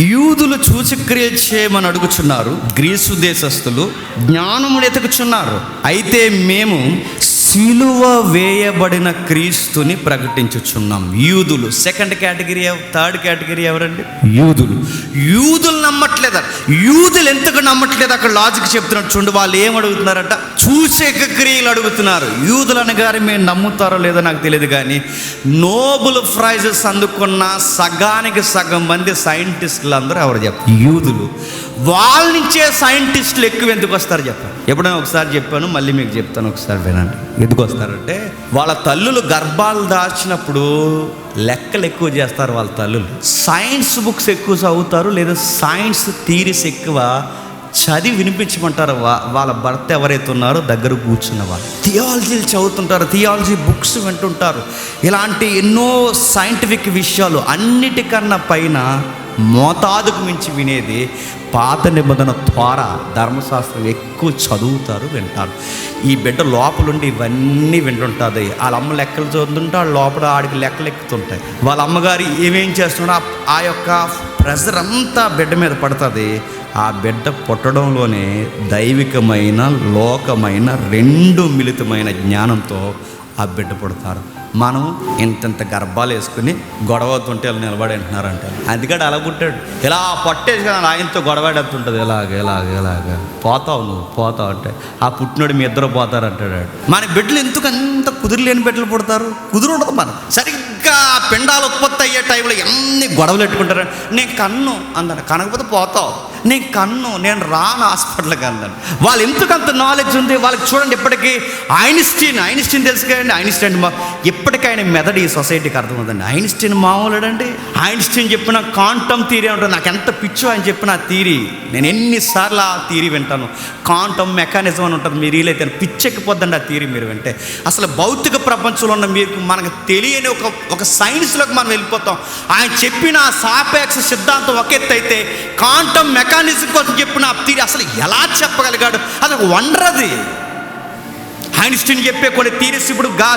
యూదులు సూచక్రియ చేయమని అడుగుచున్నారు గ్రీసు దేశస్థులు జ్ఞానమును ఎతుకుచున్నారు. అయితే మేము సిలువ వేయబడిన క్రీస్తుని ప్రకటించుచున్నాం. యూదులు. సెకండ్ కేటగిరీ థర్డ్ కేటగిరీ ఎవరండి? యూదులు. యూదులు నమ్మట్లేదా? యూదులు ఎందుకు నమ్మట్లేదు? అక్కడ లాజిక్ చెప్తున్నారు చూడండి వాళ్ళు ఏం అడుగుతున్నారట? సూచక క్రియలు అడుగుతున్నారు. యూదులు అనగానే మేము నమ్ముతారో లేదో నాకు తెలియదు కానీ నోబుల్ ప్రైజెస్ అందుకున్న సగానికి సగం మంది సైంటిస్టులు అందరూ ఎవరు చెప్పారు. యూదులు. వాళ్ళ నుంచే సైంటిస్టులు ఎక్కువ ఎందుకు వస్తారు చెప్పారు ఎప్పుడైనా ఒకసారి చెప్పాను మళ్ళీ మీకు చెప్తాను ఒకసారి వినండి. ఎందుకు వస్తారంటే వాళ్ళ తల్లులు గర్భాలు దాచినప్పుడు లెక్కలు ఎక్కువ చేస్తారు వాళ్ళ తల్లులు. సైన్స్ బుక్స్ ఎక్కువ చదువుతారు లేదా సైన్స్ థీరీస్ ఎక్కువ చదివి వినిపించమంటారు. వా- వాళ్ళ భర్త ఎవరైతే ఉన్నారో దగ్గర కూర్చున్న వాళ్ళు. థియాలజీలు చదువుతుంటారు థియాలజీ బుక్స్ వింటుంటారు. ఇలాంటి ఎన్నో సైంటిఫిక్ విషయాలు అన్నిటికన్నా పైన మోతాదుకు మించి వినేది పాత నిబంధన ద్వారా ధర్మశాస్త్రం ఎక్కువ చదువుతారు వింటారు. ఈ బిడ్డ లోపలుండి ఇవన్నీ వింటుంటుంది. వాళ్ళ అమ్మ లెక్కలు చదువుతుంటే వాళ్ళ లోపల ఆడికి లెక్కలు ఎక్కుతుంటాయి. వాళ్ళ అమ్మగారు ఏమేం చేస్తున్నా ఆ యొక్క ప్రెజర్ అంతా బిడ్డ మీద పడుతుంది. ఆ బిడ్డ పుట్టడంలోనే దైవికమైన లోకమైన రెండు మిళితమైన జ్ఞానంతో ఆ బిడ్డ పుడతారు. మనం ఇంతంత గర్భాలు వేసుకుని గొడవతుంటే వాళ్ళు నిలబడి అంటున్నారంట. అందుకని అలా పుట్టాడు. ఇలా పట్టేసి కదా ఆయనతో గొడవడేస్తుంటుంది ఇలాగ ఇలాగ ఇలాగ. పోతావు నువ్వు పోతావు అంటే. ఆ పుట్టినోడు మీ ఇద్దరు పోతారంటాడు. మన బిడ్డలు ఎందుకు అంత కుదురులేని బిడ్డలు పుడతారు? కుదురు ఉండదు మనం సరిగ్గా పిండాలు ఉత్పత్తి అయ్యే టైంలో ఎన్ని గొడవలు పెట్టుకుంటారు? నేను కన్ను అందాను కనకపోతే పోతావు. నేను కన్ను నేను రాను హాస్పిటల్కి అందాను వాళ్ళు ఎందుకు అంత నాలెడ్జ్ ఉంది? వాళ్ళకి చూడండి ఇప్పటికీ. ఐన్స్టీన్ ఐన్స్టీన్ తెలుసు కదండి. ఐన్స్టీన్ మా ఇప్పటికీ ఆయన మెదడు ఈ సొసైటీకి అర్థమవుతుంది ఐన్స్టీన్ మామూలుడండి? ఐన్స్టీన్ చెప్పిన కాంటమ్ థీరీ ఉంటుంది. నాకు ఎంత పిచ్చో ఆయన చెప్పిన ఆ థీరీ నేను ఎన్నిసార్లు ఆ థీరీ వింటాను. కాంటమ్ మెకానిజం అని ఉంటుంది. మీరు వీలైతే పిచ్చెక్కిపోద్దండి ఆ థీరీ మీరు వింటే. అసలు భౌతిక ప్రపంచంలో ఉన్న మీకు మనకు తెలియని ఒక ఒక సైన్స్లోకి మనం వెళ్ళిపోతాం. ఆయన చెప్పిన సాపేక్ష సిద్ధాంతం ఒక ఎత్తు అయితే కాంటమ్ మెకానిజం కోసం చెప్పిన ఆ థీరీ అసలు ఎలా చెప్పగలిగాడు? అది ఒక వండర్ అది. ఐన్స్టీన్ చెప్పే కొన్ని థీరీస్ ఇప్పుడు గా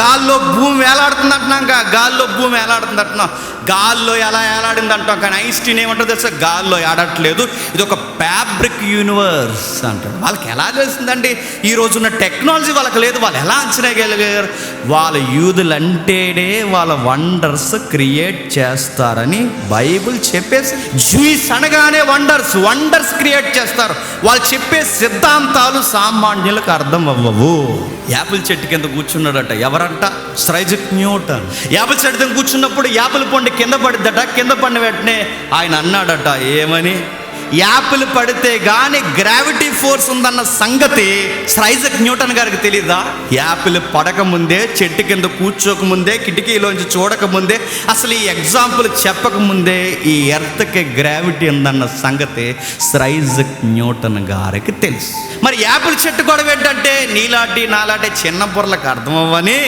గాల్లో భూమి వేలాడుతుంది అంటున్నాం గాల్లో భూమి వేలాడుతుంది అంటున్నాం. గాల్లో ఎలా వేలాడింది అంటాం కానీ ఐన్స్టీన్ ఏమంటారు తెలుసా? గాల్లో ఏడట్లేదు. ఇది ఒక ఫ్యాబ్రిక్ యూనివర్స్ అంటాడు. వాళ్ళకి ఎలా తెలిసిందండి? ఈ రోజున్న టెక్నాలజీ వాళ్ళకి లేదు. వాళ్ళు ఎలా అంచనా గెలిగారు వాళ్ళ యూదులు అంటేనే వాళ్ళ వండర్స్ క్రియేట్ చేస్తారని బైబిల్ చెప్పేసి జూయిస్ అనగానే వండర్స్ వండర్స్ క్రియేట్ చేస్తారు. వాళ్ళు చెప్పే సిద్ధాంతాలు సామాన్యులకు అర్థం అవ్వవు. యాపిల్ చెట్టు కింద కూర్చున్నాడట. ఎవరంట? స్ట్రైజిక్ న్యూటన్. యాపిల్ చెట్టు కింద కూర్చున్నప్పుడు యాపిల్ పండు కింద పడిద్దట కింద పడిన వెంటనే ఆయన అన్నాడట ఏమని? యాపిల్ పడితే కానీ గ్రావిటీ ఫోర్స్ ఉందన్న సంగతి స్ట్రైజక్ న్యూటన్ గారికి తెలీదా? యాపిల్ పడకముందే చెట్టు కింద కూర్చోక ముందే కిటికీలోంచి చూడకముందే అసలు ఈ ఎగ్జాంపుల్ చెప్పకముందే ఈ ఎర్త్కి గ్రావిటీ ఉందన్న సంగతి స్ట్రైజక్ న్యూటన్ గారికి తెలుసు. మరి యాపిల్ చెట్టు గొడవ ఏంటంటే నీలాంటి నాలాంటి చిన్న బుర్రలకు అర్థమవ్వని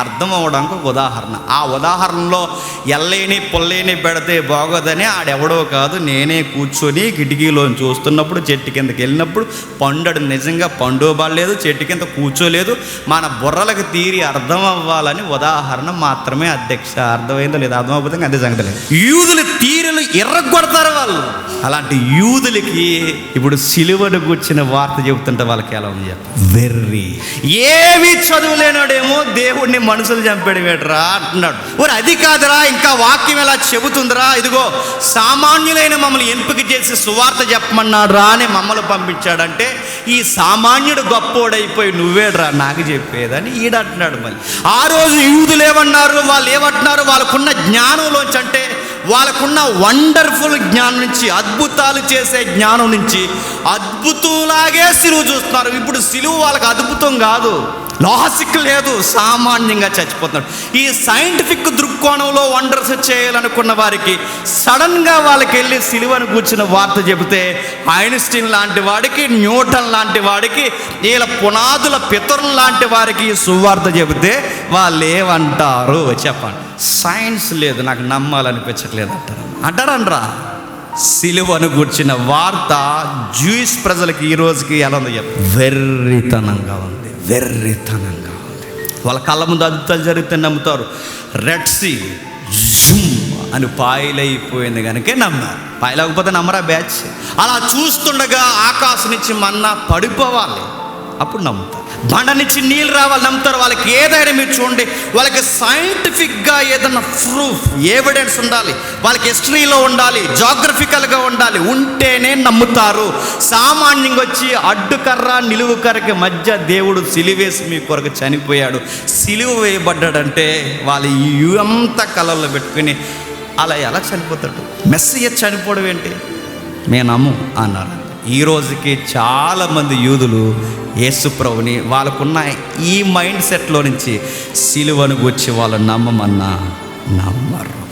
అర్థం అవ్వడానికి ఒక ఉదాహరణ. ఆ ఉదాహరణలో ఎల్లేని పుల్లేని పెడితే బాగోదని ఆడెవడో కాదు నేనే కూర్చొని కిటికీలో చూస్తున్నప్పుడు చెట్టు కిందకి వెళ్ళినప్పుడు పండడు నిజంగా పండు పడలేదు చెట్టు కింద కూర్చోలేదు. మన బుర్రలకు తీరి అర్థం అవ్వాలని ఉదాహరణ మాత్రమే అధ్యక్ష. అర్థమైందో లేదా అర్థం అవ్వదు అదే సంగతి లేదు. యూదులు తీరులు ఎర్రగొడతారు వాళ్ళు. అలాంటి యూదులకి ఇప్పుడు సిలువను కూర్చిన వార్త చెబుతుంటే వాళ్ళకి ఎలా ఉంది వెర్రి. ఏమీ చదువులేనాడేమో దేవుడిని మనుషులు చంపాడు వేటరా అంటున్నాడు. ఓరి అది కాదురా ఇంకా వాక్యం ఎలా చెబుతుందిరా? ఇదిగో సామాన్యులైన మమ్మల్ని ఎంపిక చేసి సువార్త చెప్పమన్నాడు రా అని మమ్మల్ని పంపించాడంటే ఈ సామాన్యుడు గొప్పోడైపోయి నువ్వేడ్రా? నాకు చెప్పేదని ఈడ అంటున్నాడు మళ్ళీ ఆ రోజు యూదులు ఏమన్నారు? వాళ్ళు ఏమంటున్నారు? వాళ్ళకున్న జ్ఞానంలోంచి అంటే వాళ్ళకున్న వండర్ఫుల్ జ్ఞానం నుంచి అద్భుతాలు చేసే జ్ఞానం నుంచి అద్భుతంలాగే సిలువు చూస్తున్నారు. ఇప్పుడు సిలువు వాళ్ళకి అద్భుతం కాదు. లాజిక్ లేదు సామాన్యంగా చచ్చిపోతున్నాడు. ఈ సైంటిఫిక్ దృక్కోణంలో వండర్స్ చేయాలనుకున్న వారికి సడన్గా వాళ్ళకి వెళ్ళి సిలువను కూర్చున్న వార్త చెబితే ఐన్స్టీన్ లాంటి వాడికి న్యూటన్ లాంటి వాడికి వీళ్ళ పునాదుల పితరులు లాంటి వారికి ఈ సువార్త చెబితే వాళ్ళు ఏమంటారు చెప్పండి. సైన్స్ లేదు నాకు నమ్మాలనిపించట్లేదు అంటారు. అంటారనరా సిలువను కూర్చిన వార్త జూయిస్ ప్రజలకి ఈ రోజుకి ఎలా ఉంది వెర్రితనంగా ఉంది. వెర్రితనంగా ఉంది. వాళ్ళ కళ్ళ ముందు అద్భుతాలు జరిగితే నమ్ముతారు. రెడ్ సీ జూమ్ అని పాయలైపోయింది కనుక నమ్మారు. పాయలేకపోతే నమ్మరా బ్యాచ్? అలా చూస్తుండగా ఆకాశం నుంచి మన్నా పడిపోవాలి. అప్పుడు నమ్ముతారు. బండ నుంచి నీళ్ళు రావాలి నమ్ముతారు. వాళ్ళకి ఏదైనా మీరు చూడండి వాళ్ళకి సైంటిఫిక్గా ఏదైనా ప్రూఫ్ ఎవిడెన్స్ ఉండాలి. వాళ్ళకి హిస్టరీలో ఉండాలి జాగ్రఫికల్గా ఉండాలి. ఉంటేనే నమ్ముతారు. సామాన్యంగా వచ్చి అడ్డుకర్ర నిలువు కర్రకి మధ్య దేవుడు సిలివేసి మీ కొరకు చనిపోయాడు. సిలువ వేయబడ్డాడంటే వాళ్ళు ఎంత కళల్లో పెట్టుకుని అలా ఎలా చనిపోతాడు? మెస్సయ్య చనిపోవడం ఏంటి? మేము నమ్ము అన్నారు ఈ రోజుకి చాలామంది యూదులు యేసుప్రభుని వాళ్ళకున్న ఈ మైండ్ సెట్లో నుంచి సిలువను గుచ్చి వాళ్ళు నమ్మమన్నా నమ్మరు.